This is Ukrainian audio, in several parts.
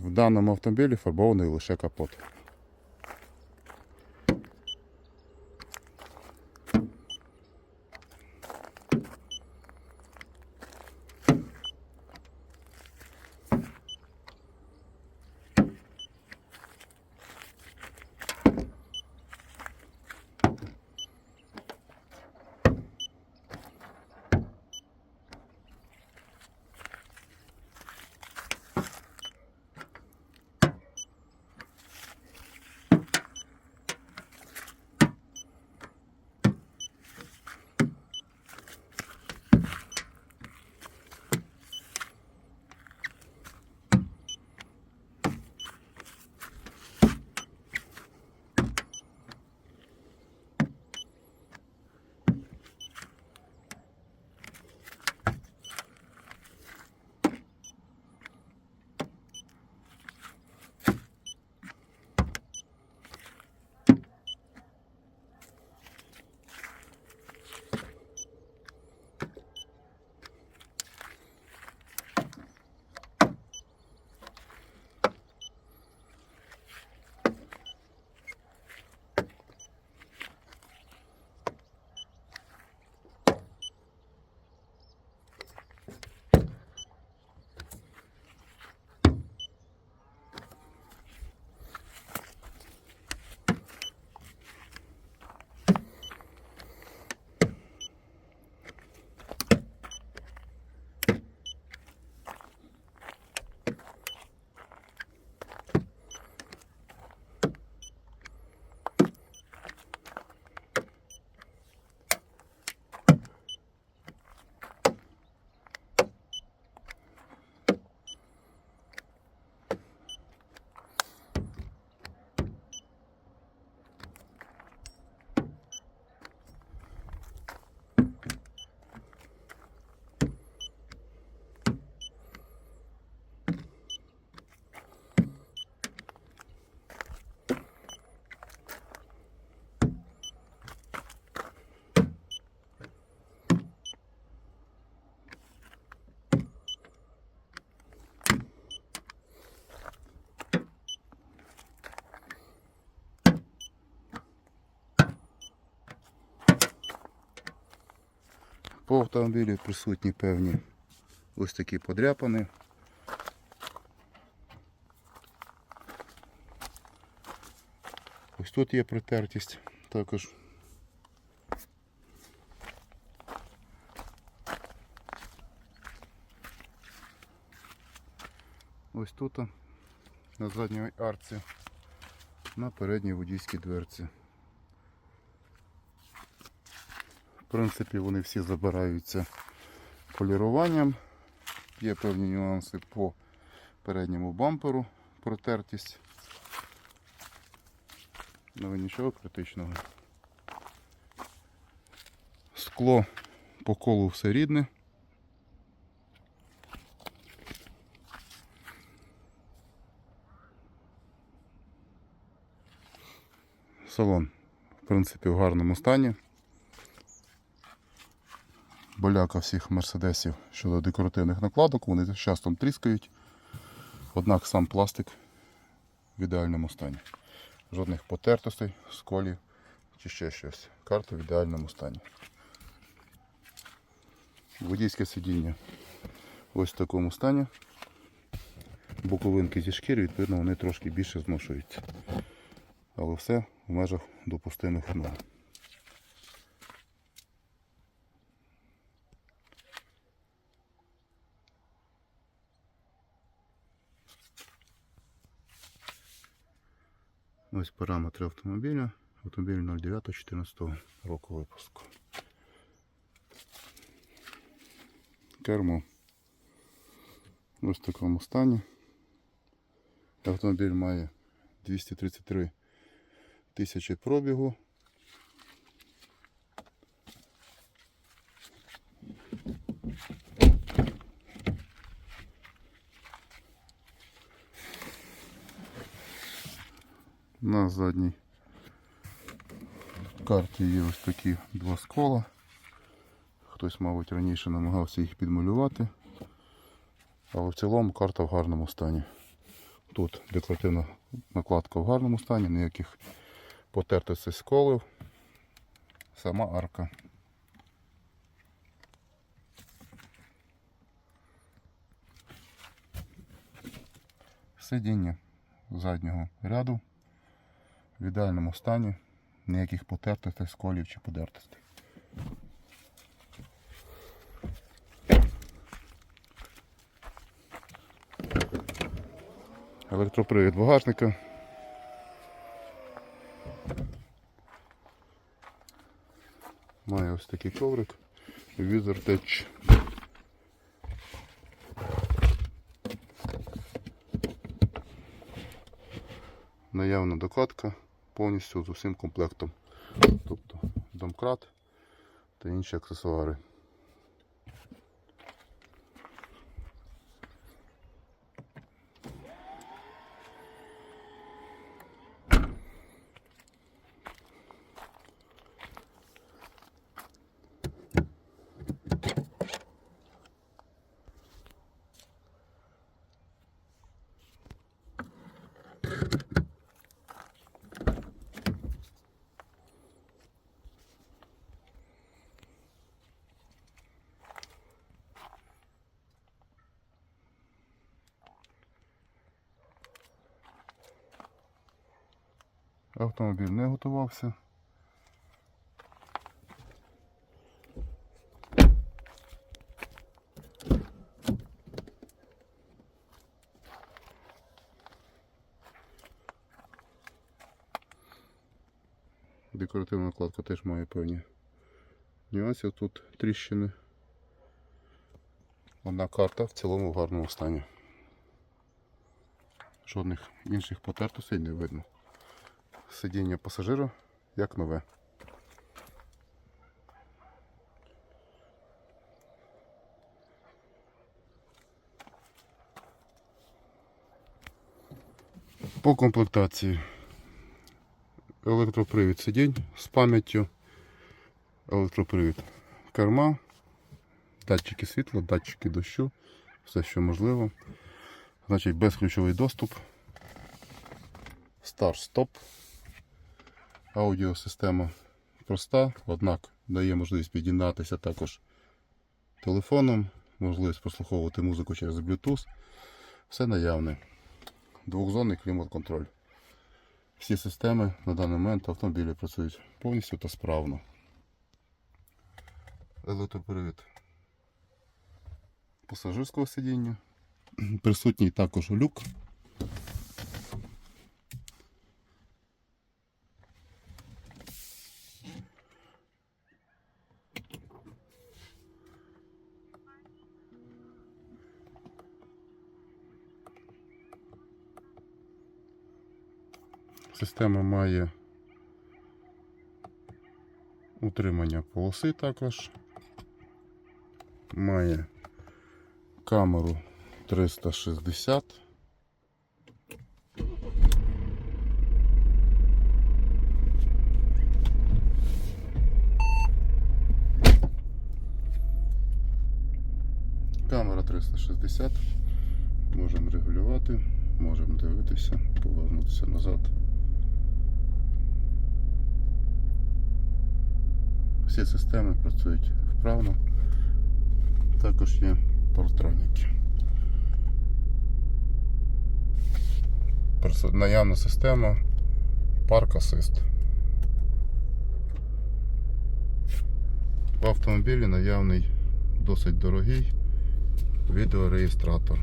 В даному автомобілі фарбований лише капот. По автомобілі присутні певні ось такі подряпини. Ось тут є притертість також. Ось тут на задній арці, на передній водійській дверці. В принципі, вони всі забираються поліруванням. Є певні нюанси по передньому бамперу, протертість. Але нічого критичного. Скло по колу все рідне. Салон, в принципі, в гарному стані. Боляка всіх мерседесів щодо декоративних накладок, вони з часом тріскають. Однак сам пластик в ідеальному стані. Жодних потертостей, сколів чи ще щось. Карта в ідеальному стані. Водійське сидіння ось в такому стані. Боковинки зі шкіри, відповідно, вони трошки більше зношуються. Але все в межах допустимих норм. Ось параметри автомобіля. Автомобіль 09-14 року випуску. Кермо ось в такому стані. Автомобіль має 233 тисячі пробігу. На задній карті є ось такі два скола. Хтось, мабуть, раніше намагався їх підмалювати. Але в цілому карта в гарному стані. Тут декоративна накладка в гарному стані, ніяких потертостей сколів. Сама арка. Сидіння заднього ряду в ідеальному стані, ніяких потертостей, сколів чи подертостей. Електропривід багажника. Має ось такий коврик. Візор теч. Наявна докладка повністю з усім комплектом. Тобто домкрат та інші аксесуари. Автомобіль не готувався. Декоративна накладка теж має певні нюанси. Тут тріщини. Одна карта в цілому в гарному стані. Жодних інших потертостей не видно сидіння пасажира як нове. По комплектації електропривід сидінь з пам'яттю, електропривід керма, датчики світла, датчики дощу, все що можливо. Значить безключовий доступ, старт-стоп. Аудіосистема проста, однак дає можливість під'єднатися також телефоном, можливість прослуховувати музику через Bluetooth. Все наявне. Двохзонний клімат-контроль. Всі системи на даний момент автомобілі працюють повністю та справно. Електропривід пасажирського сидіння. Присутній також люк. Система має утримання полоси також. Має камеру 360. Камера 360. Можемо регулювати, можемо дивитися, повернутися назад. Всі системи працюють вправно. Також є партроніки. Наявна система Park Assist. В автомобілі наявний досить дорогий відеореєстратор.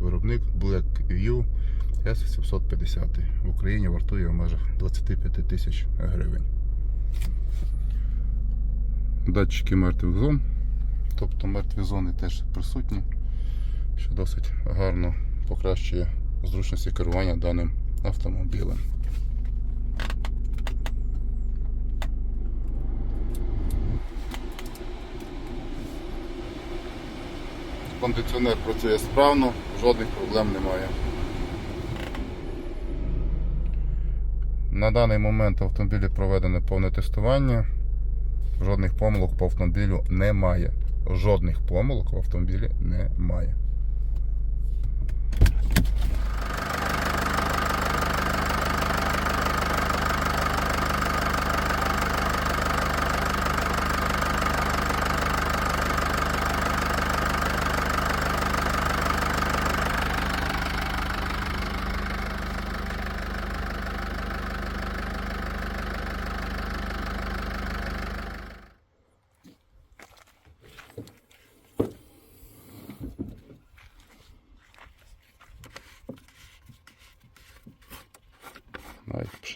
Виробник Blackview S750. В Україні вартує в межах 25 тисяч гривень. Датчики мертвих зон. Тобто мертві зони теж присутні, що досить гарно покращує зручності керування даним автомобілем. Кондиціонер працює справно, жодних проблем немає. На даний момент в автомобілі проведене повне тестування. Жодних помилок по автомобілю немає. Жодних помилок в автомобілі немає.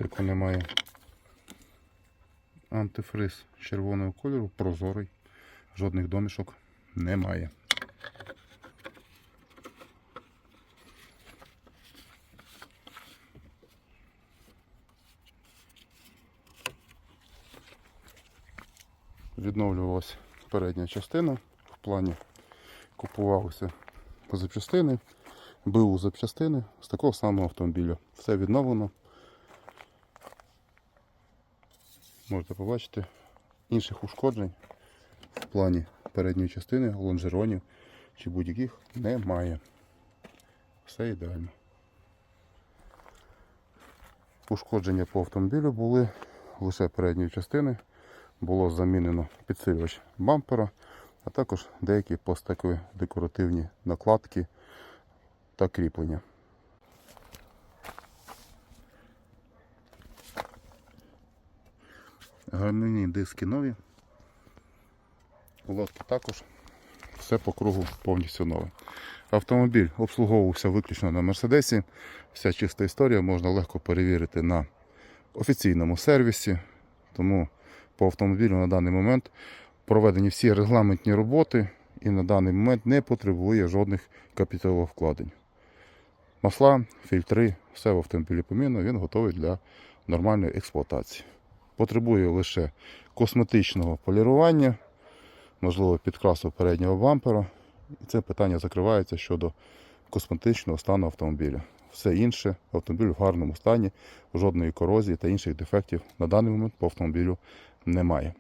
Навіть немає. Антифриз червоного кольору, прозорий. Жодних домішок немає. Відновлювалася передня частина. В плані купувалися запчастини, БУ запчастини з такого самого автомобіля. Все відновлено. Можете побачити інших ушкоджень в плані передньої частини, лонжеронів чи будь-яких немає. Все ідеально. Ушкодження по автомобілю були лише передньої частини. Було замінено підсилювач бампера, а також деякі пластикові декоративні накладки та кріплення. Гальмівні диски нові. Лодки також. Все по кругу повністю нове. Автомобіль обслуговувався виключно на Мерседесі. Вся чиста історія можна легко перевірити на офіційному сервісі. Тому по автомобілю на даний момент проведені всі регламентні роботи і на даний момент не потребує жодних капіталовкладень. Масла, фільтри, все в автомобілі помінно, він готовий для нормальної експлуатації. Потребує лише косметичного полірування, можливо, підкрасу переднього бампера. І це питання закривається щодо косметичного стану автомобіля. Все інше, автомобіль в гарному стані, жодної корозії та інших дефектів на даний момент по автомобілю немає.